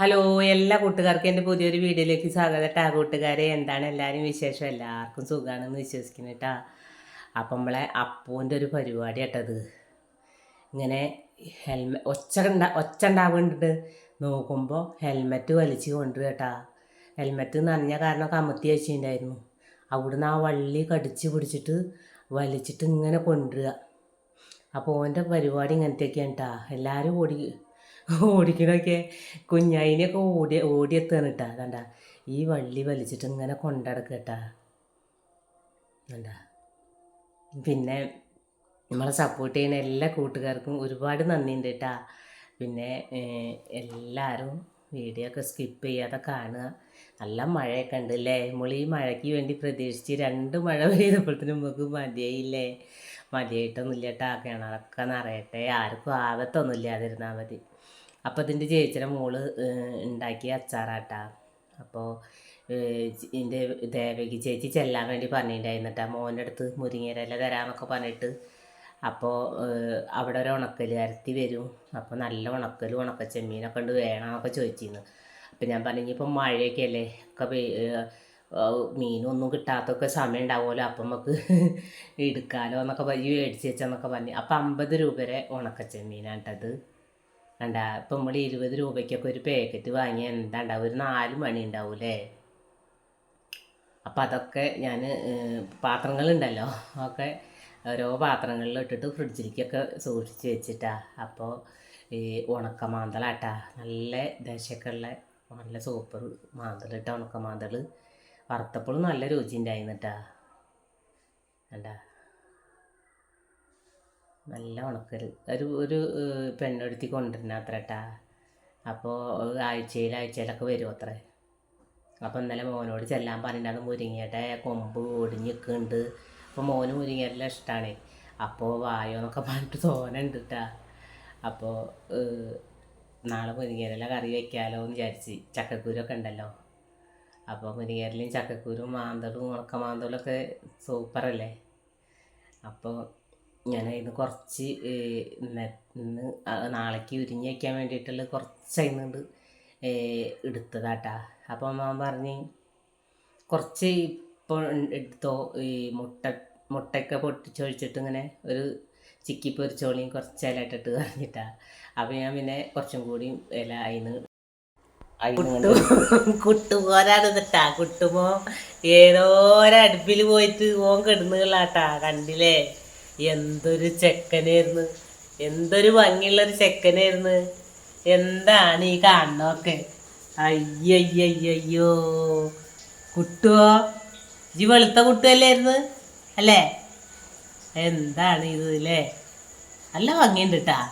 Hello എല്ലാ കൂട്ടുകാർക്കും എന്റെ പുതിയൊരു വീഡിയോയിലേക്ക് സ്വാഗതം. ടാ കൂട്ടുകാരെ എന്താണ് എല്ലാവരും വിശേഷം? എല്ലാവർക്കും സുഖമാണെന്ന് വിശ്വസിക്കുന്നു കേട്ടാ അപ്പം നമ്മളെ അപ്പൂന്റെ ഒരു പരിപാടി കേട്ടത് ഇങ്ങനെ ഹെൽമെ ഒച്ച ഉണ്ടാ ഒച്ച ഉണ്ടാവുന്നുണ്ട്. നോക്കുമ്പോൾ ഹെൽമെറ്റ് വലിച്ച് കൊണ്ടുവരും കേട്ടാ ഹെൽമെറ്റ് നനഞ്ഞ കാരണം കമത്തി വെച്ചിട്ടുണ്ടായിരുന്നു. അവിടുന്ന് ആ വള്ളി കടിച്ച് പിടിച്ചിട്ട് വലിച്ചിട്ട് ഇങ്ങനെ കൊണ്ടുവരിക അപ്പോൾ ഓന്റെ പരിപാടി ഇങ്ങനത്തെയൊക്കെയാണ് കേട്ടാ എല്ലാവരും ഓടി ഓടിക്കണൊക്കെ. കുഞ്ഞായിനെയൊക്കെ ഓടി ഓടിയെത്താണ് കേട്ടാ കണ്ട ഈ വള്ളി വലിച്ചിട്ട് ഇങ്ങനെ കൊണ്ടടക്കുക കേട്ടാ വേണ്ട പിന്നെ നമ്മളെ സപ്പോർട്ട് ചെയ്യുന്ന എല്ലാ കൂട്ടുകാർക്കും ഒരുപാട് നന്ദിയുണ്ട് കേട്ടാ പിന്നെ എല്ലാവരും വീഡിയോ ഒക്കെ സ്കിപ്പ് ചെയ്യാതെ കാണുക. നല്ല മഴയൊക്കെ ഉണ്ട് അല്ലേ നമ്മൾ ഈ മഴയ്ക്ക് വേണ്ടി പ്രതീക്ഷിച്ച് രണ്ട് മഴ പെയ്തപ്പോഴത്തേനും നമുക്ക് മതിയായില്ലേ? മതിയായിട്ടൊന്നുമില്ല കേട്ടാ കിണറൊക്കെ നിറയട്ടെ. ആർക്കും ആപത്തൊന്നുമില്ലാതിരുന്നാൽ മതി. അപ്പോൾ ഇതിന്റെ ചേച്ചിയുടെ മോൾ ഉണ്ടാക്കിയ അച്ചാറാട്ടാ. അപ്പോൾ എന്റെ ദേവകി ചേച്ചി ചെല്ലാൻ വേണ്ടി പറഞ്ഞിട്ടുണ്ടായിരുന്നിട്ടാ മോന്റെ അടുത്ത് മുരിങ്ങയില തരാമെന്നൊക്കെ പറഞ്ഞിട്ട് അപ്പോൾ അവിടെ ഒരു ഉണക്കൽ അരത്തി വരും. അപ്പോൾ നല്ല ഉണക്കലും ഉണക്ക ചെമ്മീനൊക്കെ ഉണ്ട് വേണമെന്നൊക്കെ ചോദിച്ചിരുന്നു അപ്പം ഞാൻ പറഞ്ഞു ഇപ്പം മഴയൊക്കെ അല്ലേ ഒക്കെ മീനൊന്നും കിട്ടാത്തൊക്കെ സമയം ഉണ്ടാവുമല്ലോ അപ്പം നമുക്ക് എടുക്കാലോ? എന്നൊക്കെ പറഞ്ഞ് മേടിച്ച് വെച്ചെന്നൊക്കെ പറഞ്ഞു. അപ്പം അമ്പത് രൂപ ഉണക്ക ചെമ്മീനാണ് കേട്ടത് കണ്ട ഇപ്പം നമ്മൾ ഇരുപത് രൂപയ്ക്കൊക്കെ ഒരു പാക്കറ്റ് വാങ്ങിയാൽ എന്താ ഉണ്ടാവും ഒരു നാല് മണി ഉണ്ടാവൂലേ അപ്പം അതൊക്കെ ഞാൻ പാത്രങ്ങളുണ്ടല്ലോ ഒക്കെ ഓരോ പാത്രങ്ങളിൽ ഇട്ടിട്ട് ഫ്രിഡ്ജിലേക്കൊക്കെ സൂക്ഷിച്ച് വെച്ചിട്ടാ. അപ്പോൾ ഈ ഉണക്ക മാന്തളാട്ടാ നല്ല ദശയൊക്കെ ഉള്ള നല്ല സൂപ്പർ മാന്തളിട്ട ഉണക്ക മാന്തൾ വറുത്തപ്പോഴും നല്ല രുചി ഉണ്ടായിരുന്നിട്ടാ. കണ്ടാ നല്ല ഉണക്കൽ ഒരു ഒരു പെണ്ണെടുത്തി കൊണ്ടുവരുന്ന അത്ര കേട്ടാ അപ്പോൾ ആഴ്ചയിൽ ആഴ്ചയിലൊക്കെ വരും അത്രേ. അപ്പോൾ ഇന്നലെ മോനോട് ചെല്ലാൻ പറഞ്ഞിട്ടാണ് മുരിങ്ങയുടെ കൊമ്പ് ഒടിഞ്ഞ് നിൽക്കുന്നുണ്ട് അപ്പോൾ മോന് മുരിങ്ങയെല്ലാം ഇഷ്ടമാണ് അപ്പോൾ വായോ എന്നൊക്കെ പറഞ്ഞിട്ട് തോനുണ്ട് കേട്ടാ അപ്പോൾ നാളെ മുരിങ്ങയില കറി വയ്ക്കാമല്ലോ എന്ന് വിചാരിച്ച് ചക്കക്കുരൊക്കെ ഉണ്ടല്ലോ അപ്പോൾ മുരിങ്ങയിലയും ചക്കക്കുരും മാന്തളും ഉണക്ക മാന്തളും ഒക്കെ സൂപ്പറല്ലേ. അപ്പോൾ ഞാൻ അതിന് കുറച്ച് ഇന്ന് നാളേക്ക് ഉരിഞ്ഞ് വയ്ക്കാൻ വേണ്ടിയിട്ടുള്ള കുറച്ച് അതിനുണ്ട് എടുത്തതാട്ടാ അപ്പോൾ അമ്മ പറഞ്ഞ് കുറച്ച് ഇപ്പോൾ എടുത്തോ ഈ മുട്ട മുട്ടയൊക്കെ പൊട്ടിച്ചൊഴിച്ചിട്ട് ഇങ്ങനെ ഒരു ചിക്കി പൊരിച്ചോളിയും കുറച്ച് ഇല ഇട്ടിട്ട് പറഞ്ഞിട്ടാ. അപ്പം ഞാൻ പിന്നെ കുറച്ചും കൂടി ഇല അതിന് കുട്ടുപോരാണ് കുട്ടുമോ ഏതോ ഒരടുപ്പിൽ പോയിട്ട് ഓൻ കിടന്നുകളാട്ടാ കണ്ടില്ലേ? എന്തൊരു ചെക്കനായിരുന്നു. എന്തൊരു ഭംഗിയുള്ളൊരു ചെക്കനായിരുന്നു. എന്താണ് ഈ കാണുന്നൊക്കെ അയ്യയ്യയ്യോ കുട്ടുവോ? ഇജി വെളുത്ത കുട്ടുവല്ലായിരുന്നു അല്ലേ? എന്താണ് ഇത് അല്ലേ? നല്ല ഭംഗിയുണ്ട് കേട്ടാ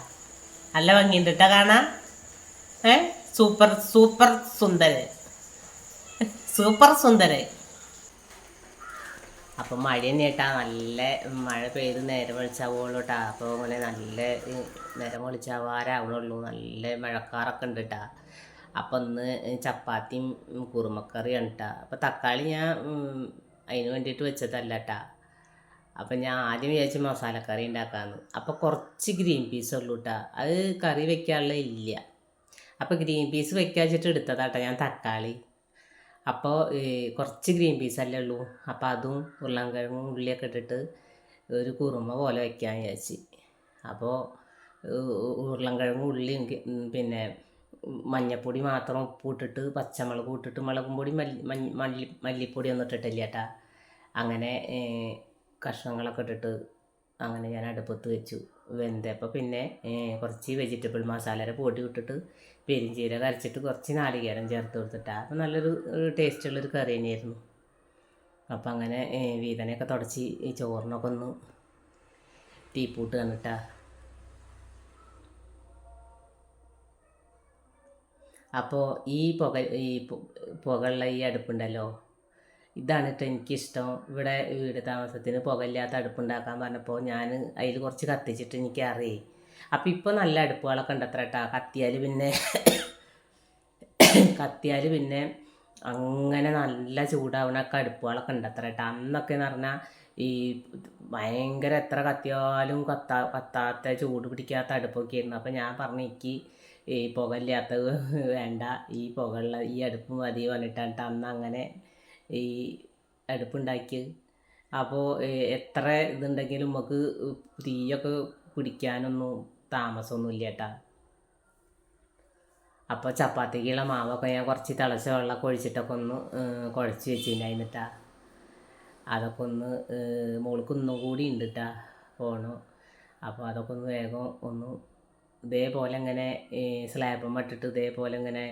നല്ല ഭംഗിയുണ്ട് കേട്ടാ കാണാ ഏ? സൂപ്പർ സൂപ്പർ സുന്ദരൻ. സൂപ്പർ സുന്ദരൻ. അപ്പം മഴ തന്നെ കേട്ടാ നല്ല മഴ പെയ്ത് നേരം വെളിച്ചാവുള്ളൂ കേട്ടാ അപ്പോൾ ഇങ്ങനെ നല്ല നേരം വെളിച്ചാവാറാവണുള്ളൂ നല്ല മഴക്കാറൊക്കെ ഉണ്ട് കേട്ടാ അപ്പം ഇന്ന് ചപ്പാത്തിയും കുറുമക്കറിയാണ് കേട്ടാ അപ്പോൾ തക്കാളി ഞാൻ അതിന് വേണ്ടിയിട്ട് വെച്ചതല്ല കേട്ടാ അപ്പം ഞാൻ ആദ്യം വിചാരിച്ച് മസാലക്കറി ഉണ്ടാക്കാമെന്ന് അപ്പോൾ കുറച്ച് ഗ്രീൻ പീസ് ഉള്ളൂ കേട്ടാ അത് കറി വെക്കാനുള്ള ഇല്ല. അപ്പോൾ ഗ്രീൻ പീസ് വെക്കാച്ചിട്ട് എടുത്തതാട്ടോ ഞാൻ തക്കാളി. അപ്പോൾ കുറച്ച് ഗ്രീൻ പീസ് അല്ലേ ഉള്ളൂ. അപ്പോൾ അതും ഉരുളൻകിഴങ്ങും ഉള്ളിയൊക്കെ ഇട്ടിട്ട് ഒരു കുറുമ പോലെ വയ്ക്കാൻ വിചാരിച്ച്. അപ്പോൾ ഉരുളൻകിഴങ്ങും ഉള്ളിയും പിന്നെ മഞ്ഞപ്പൊടി മാത്രം ഉപ്പിട്ടിട്ട് പച്ചമുളക് ഇട്ടിട്ട് മുളകും പൊടി മല്ലി മല്ലി മല്ലിപ്പൊടി ഒന്നും ഇട്ടിട്ടില്ല ചേട്ടാ അങ്ങനെ കഷ്ണങ്ങളൊക്കെ ഇട്ടിട്ട് അങ്ങനെ ഞാൻ അടുപ്പത്ത് വെച്ചു. വെന്തപ്പോൾ പിന്നെ കുറച്ച് വെജിറ്റബിൾ മസാലയുടെ പൊടി ഇട്ടിട്ട് പെരിഞ്ചീരകം അരച്ചിട്ട് കുറച്ച് നാളികേരം ചേർത്ത് കൊടുത്തിട്ടാ. അപ്പം നല്ലൊരു ടേസ്റ്റുള്ളൊരു കറി തന്നെയായിരുന്നു. അപ്പം അങ്ങനെ വീതനയൊക്കെ തുടച്ച് ഈ ചോറിനൊക്കെ ഒന്ന് തീപ്പൂട്ട് തന്നിട്ടാ. അപ്പോൾ ഈ പുക ഈ പുകയുള്ള ഈ അടുപ്പുണ്ടല്ലോ? ഇതാണ് കേട്ടോ എനിക്കിഷ്ടം. ഇവിടെ വീട് താമസത്തിന് പുകയില്ലാത്ത അടുപ്പുണ്ടാക്കാൻ പറഞ്ഞപ്പോൾ ഞാൻ അതിൽ കുറച്ച് കത്തിച്ചിട്ട് എനിക്ക് അറിയേ അപ്പോൾ ഇപ്പോൾ നല്ല അടുപ്പുകളൊക്കെ ഉണ്ട് അത്ര കേട്ടോ കത്തിയാൽ പിന്നെ കത്തിയാൽ പിന്നെ അങ്ങനെ നല്ല ചൂടാവണൊക്കെ അടുപ്പുകളൊക്കെ ഉണ്ട് അത്ര കേട്ടോ അന്നൊക്കെ എന്ന് പറഞ്ഞാൽ ഈ ഭയങ്കര എത്ര കത്തിയാലും കത്താ കത്താത്ത ചൂട് പിടിക്കാത്ത അടുപ്പൊക്കെ ആയിരുന്നു. അപ്പം ഞാൻ പറഞ്ഞു എനിക്ക് ഈ പുകയില്ലാത്തത് വേണ്ട. ഈ പുകയുള്ള ഈ അടുപ്പ് മതി പറഞ്ഞിട്ടാണ് അന്ന് അങ്ങനെ ഈ അടുപ്പുണ്ടാക്കി അപ്പോൾ എത്ര ഇതുണ്ടെങ്കിലും നമുക്ക് തീയൊക്കെ പിടിക്കാനൊന്നും താമസമൊന്നുമില്ല കേട്ടാ അപ്പോൾ ചപ്പാത്തിക്കുള്ള മാവൊക്കെ ഞാൻ കുറച്ച് തിളച്ച വെള്ളമൊക്കെ ഒഴിച്ചിട്ടൊക്കെ ഒന്ന് കുഴച്ച് വെച്ചിട്ടുണ്ടായിരുന്നിട്ടാ. അതൊക്കെ ഒന്ന് മോൾക്ക് ഒന്നും കൂടി ഉണ്ട് പോണു. അപ്പോൾ അതൊക്കെ ഒന്ന് വേഗം ഒന്ന് ഇതേപോലെ ഇങ്ങനെ സ്ലാബം ഇട്ടിട്ട് ഇതേപോലെ ഇങ്ങനെ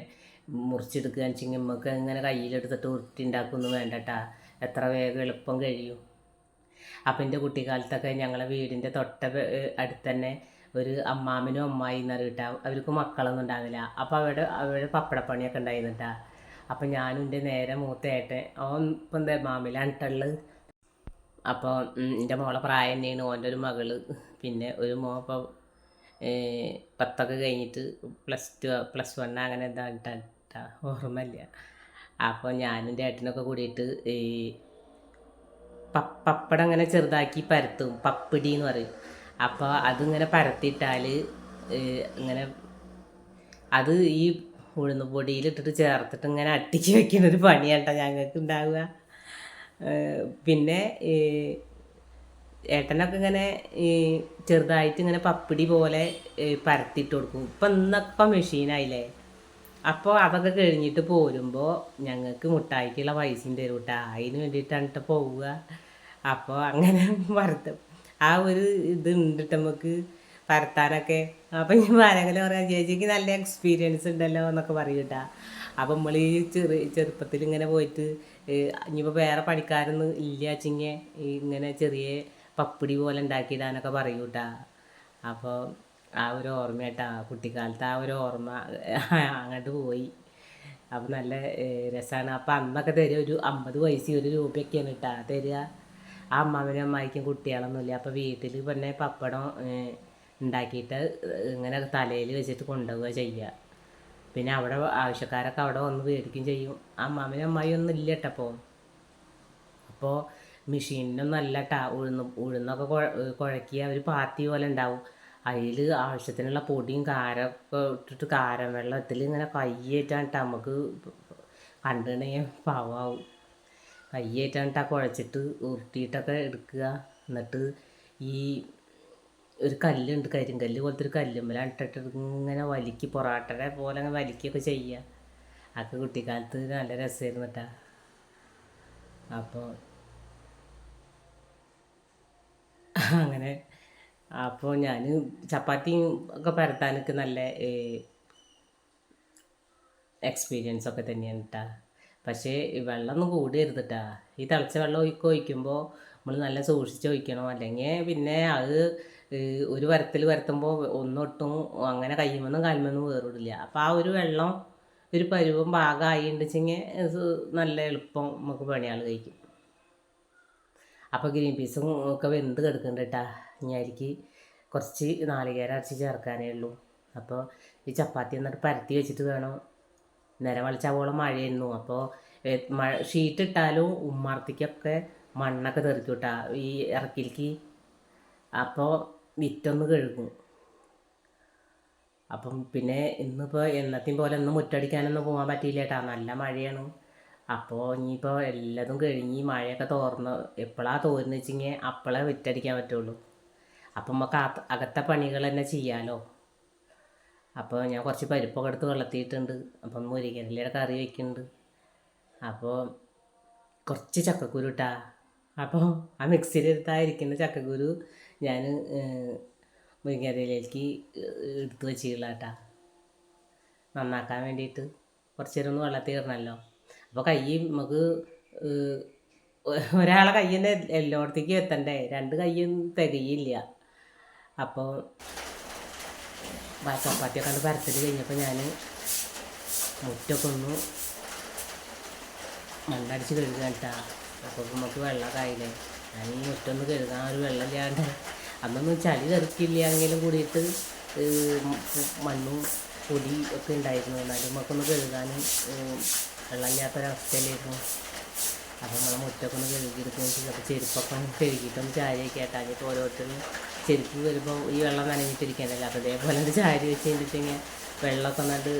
മുറിച്ചെടുക്കുക വെച്ചെങ്കിൽ നമുക്ക് ഇങ്ങനെ കയ്യിലെടുത്തിട്ട് ഉരുട്ടി ഉണ്ടാക്കൊന്നും വേണ്ട കേട്ടാ എത്ര വേഗം എളുപ്പം കഴിയും. അപ്പം എന്റെ കുട്ടിക്കാലത്തൊക്കെ ഞങ്ങളെ വീടിന്റെ തൊട്ട അടുത്ത് തന്നെ ഒരു അമ്മാമിനും അമ്മായി എന്ന് അറിയിട്ടാ അവർക്ക് മക്കളൊന്നും ഉണ്ടാവില്ല അപ്പോൾ അവിടെ അവരുടെ പപ്പടപ്പണിയൊക്കെ ഉണ്ടായിരുന്നിട്ടാ. അപ്പം ഞാനും എന്റെ നേരെ മൂത്തേട്ടൻ ഓൻ ഇപ്പം എന്താ മാമിലാണ് ഇട്ടുള്ളത്. അപ്പോൾ എന്റെ മോളെ പ്രായം തന്നെയാണ് ഓന്റെ ഒരു മകൾ. പിന്നെ ഒരു മോ ഇപ്പോൾ പത്തൊക്കെ കഴിഞ്ഞിട്ട് പ്ലസ് ടു പ്ലസ് വൺ അങ്ങനെ എന്താ ഓർമ്മയില്ല. അപ്പോൾ ഞാനും എന്റെ ഏട്ടനൊക്കെ കൂടിയിട്ട് ഈ പപ്പടം അങ്ങനെ ചെറുതാക്കി പരത്തും. പപ്പടി എന്ന് പറയും. അപ്പോൾ അതിങ്ങനെ പരത്തിയിട്ടാൽ ഇങ്ങനെ അത് ഈ ഉഴുന്ന് പൊടിയിലിട്ടിട്ട് ചേർത്തിട്ട് ഇങ്ങനെ അട്ടിച്ച് വെക്കുന്ന ഒരു പണിയാട്ടോ ഞങ്ങൾക്ക് ഉണ്ടാവുക. പിന്നെ ഏട്ടനൊക്കെ ഇങ്ങനെ ചെറുതായിട്ട് ഇങ്ങനെ പപ്പിടി പോലെ പരത്തിയിട്ട് കൊടുക്കും. ഇപ്പം ഇന്നൊക്കെ മെഷീനായില്ലേ? അപ്പോൾ അതൊക്കെ കഴിഞ്ഞിട്ട് പോരുമ്പോൾ ഞങ്ങൾക്ക് മുട്ടായിക്കുള്ള പൈസയും തരും കേട്ടോ അതിന് വേണ്ടിയിട്ടാണ് ട്ടോ പോവുക. അപ്പോൾ അങ്ങനെ പരത്തും ആ ഒരു ഇത് ഉണ്ട് ട്ടോ നമുക്ക് പരത്താനൊക്കെ അപ്പം ഞാൻ ആരെങ്കിലും പറയാം ചേച്ചിക്ക് നല്ല എക്സ്പീരിയൻസ് ഉണ്ടല്ലോ എന്നൊക്കെ പറയും കേട്ടാ അപ്പം നമ്മൾ ഈ ചെറു ചെറുപ്പത്തിൽ ഇങ്ങനെ പോയിട്ട് ഇനിയിപ്പോൾ വേറെ പണിക്കാരൊന്നും ഇല്ല ചിങ്ങെ ഇങ്ങനെ ചെറിയ പപ്പിടി പോലെ ഉണ്ടാക്കിയിടാനൊക്കെ പറയും കേട്ടാ അപ്പോൾ ആ ഒരു ഓർമ്മ ഓർമ്മയായിട്ടാ കുട്ടിക്കാലത്ത് ആ ഒരു ഓർമ്മ അങ്ങോട്ട് പോയി. അപ്പം നല്ല രസമാണ് അപ്പം അന്നൊക്കെ തരിക ഒരു അമ്പത് പൈസ ഒരു രൂപയൊക്കെയാണ് കേട്ടാ തരിക. അമ്മാവനും അമ്മായിക്കും കുട്ടികളൊന്നുമില്ല. അപ്പോൾ വീട്ടിൽ പിന്നെ പപ്പടം ഉണ്ടാക്കിയിട്ട് ഇങ്ങനെ തലയിൽ വെച്ചിട്ട് കൊണ്ടുപോവുക ചെയ്യുക പിന്നെ അവിടെ ആവശ്യക്കാരൊക്കെ അവിടെ വന്ന് മേടിക്കുകയും ചെയ്യും. അമ്മാവനും അമ്മായി ഒന്നും ഇല്ല കേട്ടപ്പോൾ അപ്പോൾ മെഷീനിനൊന്നും അല്ല ടാ ഉഴുന്ന് ഉഴുന്നൊക്കെ കുഴ കുഴക്കിയ ഒരു പാത്തി പോലെ ഉണ്ടാവും. അതിൽ ആവശ്യത്തിനുള്ള പൊടിയും കാരമൊക്കെ ഇട്ടിട്ട് കാരം വെള്ളത്തിൽ ഇങ്ങനെ കയ്യേറ്റാൻ കേട്ടാ നമുക്ക് കണ്ടിട്ടുണ്ടെങ്കിൽ പാവാവും കയ്യേറ്റാണ് ആ കുഴച്ചിട്ട് ഉരുട്ടിയിട്ടൊക്കെ എടുക്കുക. എന്നിട്ട് ഈ ഒരു കല്ലുണ്ട് കരിങ്കല്ല് പോലത്തെ ഒരു കല്ലുമ്മലാണ് ഇട്ടിട്ട് ഇങ്ങനെ വലിക്ക് പൊറാട്ടയുടെ പോലെ അങ്ങനെ വലിക്കുകയൊക്കെ ചെയ്യുക. അതൊക്കെ കുട്ടിക്കാലത്ത് നല്ല രസമായിരുന്നു കേട്ടാ. അപ്പോൾ അങ്ങനെ അപ്പോൾ ഞാൻ ചപ്പാത്തിയും ഒക്കെ പരത്താനൊക്കെ നല്ല എക്സ്പീരിയൻസ് ഒക്കെ തന്നെയാണ് കേട്ടാ. പക്ഷേ വെള്ളമൊന്നും കൂടി കേട്ടാ ഈ തിളച്ച വെള്ളം ഒഴിക്കുക ഒഴിക്കുമ്പോൾ നമ്മൾ നല്ല സൂക്ഷിച്ച് ഒഴിക്കണം. അല്ലെങ്കിൽ പിന്നെ അത് ഒരു വരത്തിൽ വരത്തുമ്പോൾ ഒന്നൊട്ടും അങ്ങനെ കയ്യുമെന്നും കാലുമെന്നും വേറിടില്ല. അപ്പോൾ ആ ഒരു വെള്ളം ഒരു പരുവം പാകമായി ഉണ്ടെച്ചെങ്കിൽ നല്ല എളുപ്പം നമുക്ക് പണിയാൾ കഴിക്കും. അപ്പോൾ ഗ്രീൻ പീസും ഒക്കെ വെന്ത് കിടക്കുന്നുണ്ട് കേട്ടാ അതിലേക്ക് കുറച്ച് നാളികേരം അരച്ച് ചേർക്കാനേ ഉള്ളൂ. അപ്പോൾ ഈ ചപ്പാത്തി എന്നിട്ട് പരത്തി വെച്ചിട്ട് വേണം നേരെ വെളിച്ചാവോളം മഴയായിരുന്നു. അപ്പോൾ മഴ ഷീറ്റ് ഇട്ടാലും ഉമ്മാർത്തിക്കൊക്കെ മണ്ണൊക്കെ തെറിക്കും കേട്ടാ ഈ ഇറക്കിലേക്ക് അപ്പോൾ വിറ്റൊന്ന് കഴുകും. അപ്പം പിന്നെ ഇന്നിപ്പോൾ എന്നത്തെയും പോലെ ഒന്ന് മുറ്റടിക്കാനൊന്നും പോകാൻ പറ്റിയില്ല കേട്ടോ നല്ല മഴയാണ്. അപ്പോൾ ഇനിയിപ്പോൾ എല്ലാതും കഴിഞ്ഞ് മഴയൊക്കെ തോർന്ന് എപ്പോഴാണ് തോരുന്ന വെച്ചെങ്കിൽ അപ്പോഴേ വിറ്റടിക്കാൻ പറ്റുള്ളൂ. അപ്പം നമുക്ക് അക- അകത്തെ പണികൾ തന്നെ ചെയ്യാമല്ലോ അപ്പോൾ ഞാൻ കുറച്ച് പരിപ്പൊക്കെ എടുത്ത് വെള്ളത്തിയിട്ടുണ്ട്. അപ്പം മുരിങ്ങയിലയുടെ കറി വയ്ക്കുന്നുണ്ട് അപ്പോൾ കുറച്ച് ചക്കക്കുരു ഇട്ടാ. അപ്പോൾ ആ മിക്സിയിലെടുത്തായിരിക്കുന്ന ചക്കക്കുരു ഞാൻ മുരിങ്ങരയിലേക്ക് എടുത്ത് വെച്ചിട്ടുള്ള കേട്ടാ. നന്നാക്കാൻ വേണ്ടിയിട്ട് കുറച്ച് നേരം ഒന്ന് വെള്ളത്തിൽ ഇടണമല്ലോ. അപ്പോൾ കൈ നമുക്ക് ഒരാളെ കൈ തന്നെ എല്ലായിടത്തേക്കും എത്തണ്ടേ? രണ്ട് കൈയും തികയില്ല. അപ്പോൾ ചപ്പാത്തിയൊക്കെ കണ്ട് പരത്തൽ കഴിഞ്ഞപ്പോൾ ഞാൻ മുറ്റൊക്കെ ഒന്ന് മണ്ണടിച്ച് കഴുകാൻ കേട്ടാ. അപ്പോൾ നമുക്ക് വെള്ളമൊക്കെ ആയില്ലേ? ഞാൻ ഈ മുറ്റൊന്ന് കഴുകാൻ ഒരു വെള്ളമില്ലാണ്ട് അന്നൊന്നും ചളി തെറിക്കില്ലെങ്കിലും കൂടിയിട്ട് മണ്ണും പൊടി ഒക്കെ ഉണ്ടായിരുന്നു. എന്നാലും നമുക്കൊന്ന് കഴുകാനും വെള്ളം വെള്ളമില്ലാത്തൊരവസ്ഥയിലായിരുന്നു. അപ്പോൾ നമ്മളെ മുറ്റൊക്കെ ഒന്ന് കഴുകിയെടുക്കുകയും ചെയ്യും അപ്പോൾ ചെരുപ്പൊക്കെ കഴുകിയിട്ടൊന്ന് ചാരിയൊക്കെ ഇപ്പോൾ ഓരോരുത്തരും ചെരുപ്പ് വരുമ്പോൾ ഈ വെള്ളം നനഞ്ഞിട്ടിരിക്കാനല്ലോ അപ്പോൾ ഇതേപോലെ ഒരു ചാരി വെച്ച് കഴിഞ്ഞിട്ടിങ്ങനെ വെള്ളമൊക്കെ നട്ട്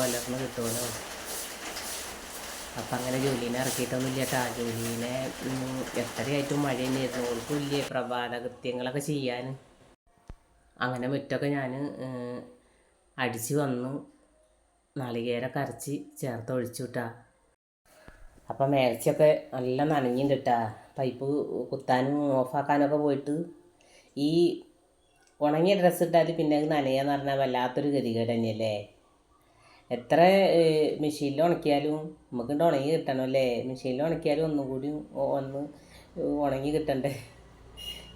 ഒലർന്ന് കിട്ടുമല്ലോ അപ്പം അങ്ങനെ ജോലീനെ ഇറക്കിയിട്ടൊന്നും ഇല്ല കേട്ടോ. ജോലീനെ എത്രയായിട്ടും മഴ തന്നെയായിരുന്നു ഓൾക്കും ഇല്ലേ പ്രഭാത കൃത്യങ്ങളൊക്കെ ചെയ്യാൻ. അങ്ങനെ മുറ്റൊക്കെ ഞാൻ അടിച്ച് വന്നു. നാളികേരൊക്കെ അരച്ച് ചേർത്ത് ഒഴിച്ചു വിട്ടാ അപ്പം മേർച്ചയൊക്കെ നല്ല നനഞ്ഞിട്ടുണ്ട് കേട്ടാ പൈപ്പ് കുത്താനും ഓഫാക്കാനൊക്കെ പോയിട്ട് ഈ ഉണങ്ങിയ ഡ്രസ്സ് ഇട്ടാൽ പിന്നെ അത് നനയാന്ന് പറഞ്ഞാൽ വല്ലാത്തൊരു ഗതികേട് തന്നെയല്ലേ? എത്ര മെഷീനിൽ ഉണക്കിയാലും നമുക്ക് ഉണങ്ങി കിട്ടണമല്ലേ മെഷീനിൽ ഉണക്കിയാലും ഒന്നും കൂടി ഒന്ന് ഉണങ്ങി കിട്ടണ്ടേ?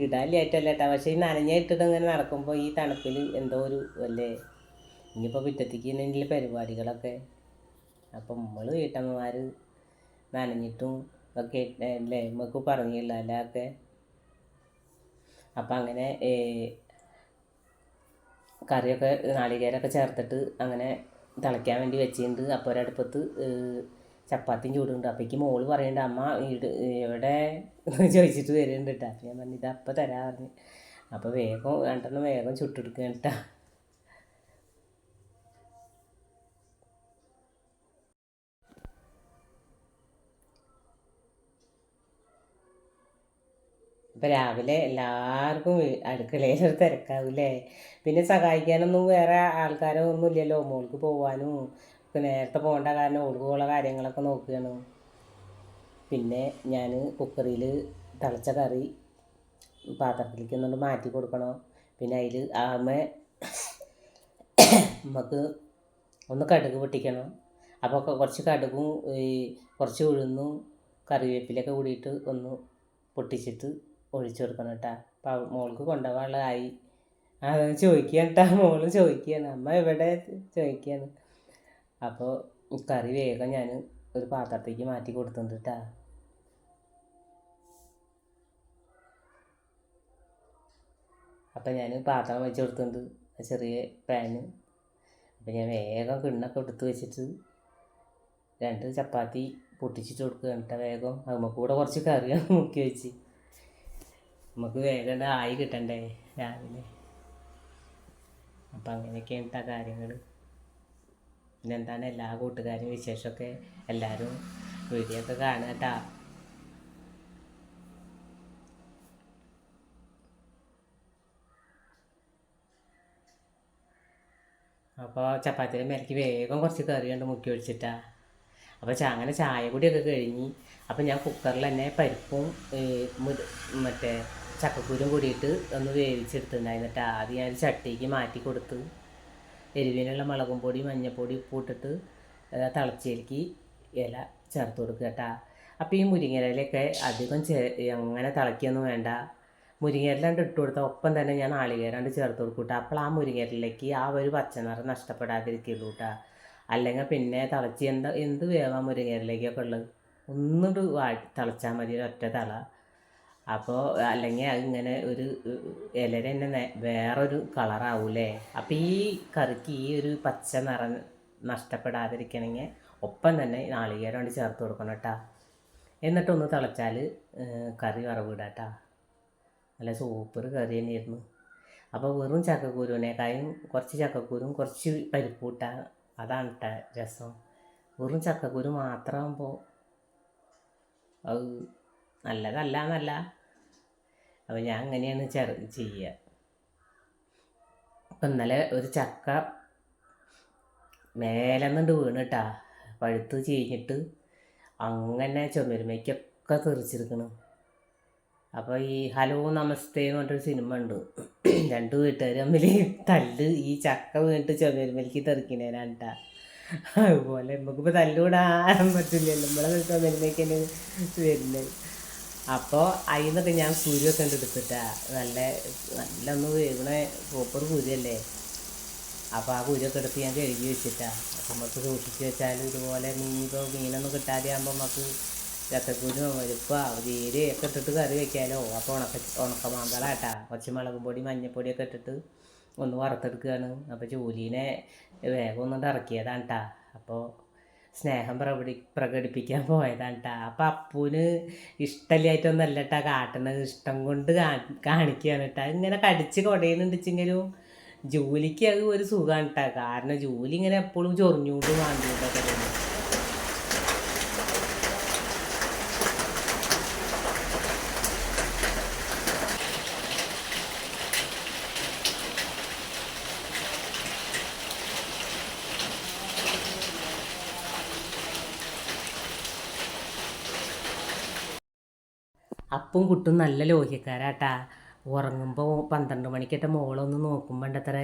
ഇടാനില്ലായിട്ടല്ല കേട്ടോ പക്ഷേ ഈ നനഞ്ഞായിട്ടിട്ട് ഇങ്ങനെ നടക്കുമ്പോൾ ഈ തണുപ്പിൽ എന്തോ ഒരു അല്ലേ? ഇനിയിപ്പോൾ പിറ്റത്തേക്ക് എന്തെങ്കിലും പരിപാടികളൊക്കെ. അപ്പം നമ്മൾ വീട്ടമ്മമാർ നനഞ്ഞിട്ടും ഒക്കെ അല്ലേ? നമുക്ക് പറഞ്ഞില്ല അല്ലൊക്കെ അപ്പം അങ്ങനെ കറിയൊക്കെ നാളികേരമൊക്കെ ചേർത്തിട്ട് അങ്ങനെ തിളയ്ക്കാൻ വേണ്ടി വെച്ചിട്ടുണ്ട്. അപ്പോൾ ഒരടുപ്പത്ത് ചപ്പാത്തിയും ചൂടുണ്ട്. അപ്പോഴേക്ക് മോൾ പറയുന്നുണ്ട് അമ്മ എവിടെ? ചോദിച്ചിട്ട് വരുന്നുണ്ട് കേട്ടോ അപ്പം ഞാൻ പറഞ്ഞു അപ്പം തരാ പറഞ്ഞു. അപ്പോൾ വേഗം രണ്ടെണ്ണം വേഗം ചുട്ടെടുക്കുക കേട്ടാ ഇപ്പം രാവിലെ എല്ലാവർക്കും അടുക്കളയിലൊരു തിരക്കാവില്ലേ? പിന്നെ സഹായിക്കാനൊന്നും വേറെ ആൾക്കാരോ ഒന്നും ഇല്ലല്ലോ മോൾക്ക് പോകാനും നേരത്തെ പോകേണ്ട കാരണം ഓൾക്കുള്ള കാര്യങ്ങളൊക്കെ നോക്കുകയാണ് പിന്നെ ഞാൻ കുക്കറിയിൽ തിളച്ച കറി പാത്രത്തിലേക്ക് ഒന്നുകൊണ്ട് മാറ്റി കൊടുക്കണം. പിന്നെ അതിൽ ആമ നമുക്ക് ഒന്ന് കടുക് പൊട്ടിക്കണം. അപ്പോൾ കുറച്ച് കടുകും ഈ കുറച്ച് ഉഴുന്നും കറിവേപ്പിലൊക്കെ കൂടിയിട്ട് ഒന്ന് പൊട്ടിച്ചിട്ട് ഒഴിച്ചു കൊടുക്കണം കേട്ടാ അപ്പം മോൾക്ക് കൊണ്ടുപോകാനുള്ളതായി. അത് ചോദിക്കുകയാണ് കേട്ടാ മോൾ ചോദിക്കുകയാണ്. അമ്മ എവിടെ? ചോദിക്കുകയാണ്. അപ്പോൾ കറി വേഗം ഞാൻ ഒരു പാത്രത്തേക്ക് മാറ്റി കൊടുത്തിട്ടുണ്ട് കേട്ടാ അപ്പം ഞാൻ പാത്രം വെച്ച് കൊടുത്തിട്ടുണ്ട് ചെറിയ പാന്. അപ്പം ഞാൻ വേഗം കിണ്ണൊക്കെ എടുത്ത് വെച്ചിട്ട് രണ്ട് ചപ്പാത്തി പൊട്ടിച്ചിട്ട് കൊടുക്കുക കേട്ടോ വേഗം. നമുക്ക് കൂടെ കുറച്ച് കറിയാണ് മുക്കി വെച്ച്. നമുക്ക് വേഗം ആയി കിട്ടണ്ടേ രാവിലെ. അപ്പം അങ്ങനെയൊക്കെയാണ് ആ കാര്യങ്ങൾ പിന്നെ എന്താണ് എല്ലാ കൂട്ടുകാരും വിശേഷമൊക്കെ എല്ലാവരും വീഡിയോ ഒക്കെ കാണുക കേട്ടാ അപ്പോൾ ചപ്പാത്തിയുടെ മേലേക്ക് വേഗം കുറച്ച് കറി കണ്ട് മുക്കി ഒഴിച്ചിട്ടാ. അപ്പോൾ അങ്ങനെ ചായ കൂടിയൊക്കെ കഴിഞ്ഞ് അപ്പോൾ ഞാൻ കുക്കറിൽ തന്നെ പരിപ്പും മറ്റേ ചക്കക്കുരും കൂടിയിട്ട് ഒന്ന് വേവിച്ചെടുത്തിട്ടുണ്ടായിരുന്നു എന്നിട്ട് ആദ്യം ഞാൻ ചട്ടിക്ക് മാറ്റി കൊടുത്ത് എരിവിനുള്ള മുളകും പൊടി മഞ്ഞൾപ്പൊടി ഉപ്പിട്ടിട്ട് തിളച്ചേലേക്ക് ഇല ചേർത്ത് കൊടുക്കുക കേട്ടാ. അപ്പോൾ ഈ മുരിങ്ങയിലൊക്കെ അധികം ചേ അങ്ങനെ തിളക്കിയൊന്നും വേണ്ട. മുരിങ്ങയിലാണ്ട് ഇട്ട് കൊടുത്താൽ ഒപ്പം തന്നെ ഞാൻ നാളികേരാണ്ട് ചേർത്ത് കൊടുക്കും കേട്ടോ. അപ്പോൾ ആ മുരിങ്ങയിലേക്ക് ആ ഒരു പച്ചനിറം നഷ്ടപ്പെടാതിരിക്കുള്ളൂ കേട്ടോ. അല്ലെങ്കിൽ പിന്നെ തിളച്ച് എന്ത് എന്ത് വേവാൻ മുരിങ്ങയിലേക്കൊക്കെ ഉള്ളത്? ഒന്നിട്ട് വാ തിളച്ചാൽ മതി ഒറ്റ തള. അപ്പോൾ അല്ലെങ്കിൽ അതിങ്ങനെ ഒരു ഇലര തന്നെ വേറൊരു കളറാവൂലേ അപ്പോൾ ഈ കറിക്ക് ഈ ഒരു പച്ച നിറം നഷ്ടപ്പെടാതിരിക്കണമെങ്കിൽ ഒപ്പം തന്നെ നാളികേരം കൊണ്ട് ചേർത്ത് കൊടുക്കണം കേട്ടോ. എന്നിട്ടൊന്ന് തിളച്ചാൽ കറി വറവിടാം കേട്ടോ. നല്ല സൂപ്പർ കറി തന്നെയായിരുന്നു. അപ്പോൾ വെറും ചക്കക്കൂരുവിനേക്കായും കുറച്ച് ചക്കക്കൂരും കുറച്ച് പരിപ്പ് ഇട്ടാൽ അതാണ് രസം. വെറും ചക്കക്കുരു മാത്രമാകുമ്പോൾ അത് നല്ലതല്ല എന്നല്ല. അപ്പോൾ ഞാൻ അങ്ങനെയാണ് ചെറു ചെയ്യുക അപ്പം ഇന്നലെ ഒരു ചക്ക മേലെന്നുണ്ട് വീണിട്ടാ. പഴുത്ത് ചീഞ്ഞിട്ട് അങ്ങനെ ചുമരുമയ്ക്കൊക്കെ തെറിച്ചിരിക്കണം. അപ്പോൾ ഈ ഹലോ നമസ്തേ എന്ന് പറഞ്ഞൊരു സിനിമ ഉണ്ട് രണ്ട് വീട്ടുകാർ തമ്മിൽ തല്ല് ഈ ചക്ക വീണിട്ട് ചുമരുമലിക്ക് തെറിക്കണേ രണ്ട അതുപോലെ നമുക്കിപ്പോൾ തല്ലുകൂടാൻ പറ്റില്ലല്ലോ. നമ്മളെ ചുമരുമേക്കന്നെ വരുന്നത് അപ്പോൾ അതിൽ നിന്നൊക്കെ ഞാൻ കുരുവൊക്കെ ഉണ്ട് എടുത്തിട്ടാ. നല്ല നല്ല ഒന്ന് വേവണ സൂപ്പർ കുരുവല്ലേ അപ്പോൾ ആ കുരുവൊക്കെ എടുത്ത് ഞാൻ കഴുകി വെച്ചിട്ടാ. അപ്പം നമുക്ക് സൂക്ഷിച്ച് വെച്ചാൽ ഇതുപോലെ മീൻ ഇപ്പോൾ മീനൊന്നും കിട്ടാതെ ആകുമ്പോൾ നമുക്ക് ചക്കക്കുരു പരിപ്പ ജീര ഒക്കെ ഇട്ടിട്ട് കറി വെക്കാലോ. അപ്പോൾ ഉണക്ക ഉണക്ക മാമ്പളാട്ടാ കുറച്ച് മുളകും പൊടി മഞ്ഞപ്പൊടിയൊക്കെ ഇട്ടിട്ട് ഒന്ന് വറുത്തെടുക്കുകയാണ് അപ്പോൾ ജോലീനെ വേഗം ഒന്നുകൊണ്ട് ഇറക്കിയതാണ് കേട്ടാ അപ്പോൾ സ്നേഹം പ്രകടി പ്രകടിപ്പിക്കാൻ പോയതാണ് കേട്ടാ അപ്പം അപ്പൂന് ഇഷ്ടമില്ലായിട്ടൊന്നല്ല കേട്ടാ കാട്ടണത്. ഇഷ്ടം കൊണ്ട് കാണിക്കുകയാണ് കേട്ടാ ഇങ്ങനെ കടിച്ച് കൊടയുന്നുണ്ടെച്ചെങ്കിലും ജോലിക്ക് അത് ഒരു സുഖമാണ് കേട്ടോ കാരണം ജോലി ഇങ്ങനെ എപ്പോഴും ചൊറിഞ്ഞുകൊണ്ട് വാങ്ങിക്കൊണ്ടൊക്കെ തന്നെ അപ്പം കുട്ടും നല്ല ലോഹ്യക്കാരാട്ടാ. ഉറങ്ങുമ്പോൾ പന്ത്രണ്ട് മണിക്കേറ്റ മോളൊന്ന് നോക്കുമ്പോൾ ഉണ്ടത്ര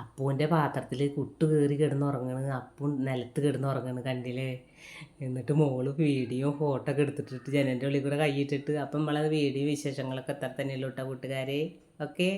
അപ്പൂന്റെ പാത്രത്തിൽ കുട്ട് കയറി കിടന്ന് ഉറങ്ങണ് അപ്പും നിലത്ത് കിടന്ന് ഉറങ്ങണ് കണ്ടില്ലേ? എന്നിട്ട് മോൾ വീഡിയോ ഫോട്ടോ ഒക്കെ എടുത്തിട്ടിട്ട് ജനന്റെ ഉള്ളിൽ കൂടെ കൈയിട്ടിട്ട് അപ്പം നമ്മളത് വീഡിയോ വിശേഷങ്ങളൊക്കെ എത്ര തന്നെയല്ലോ കേട്ടോ കൂട്ടുകാരെ ഓക്കെ?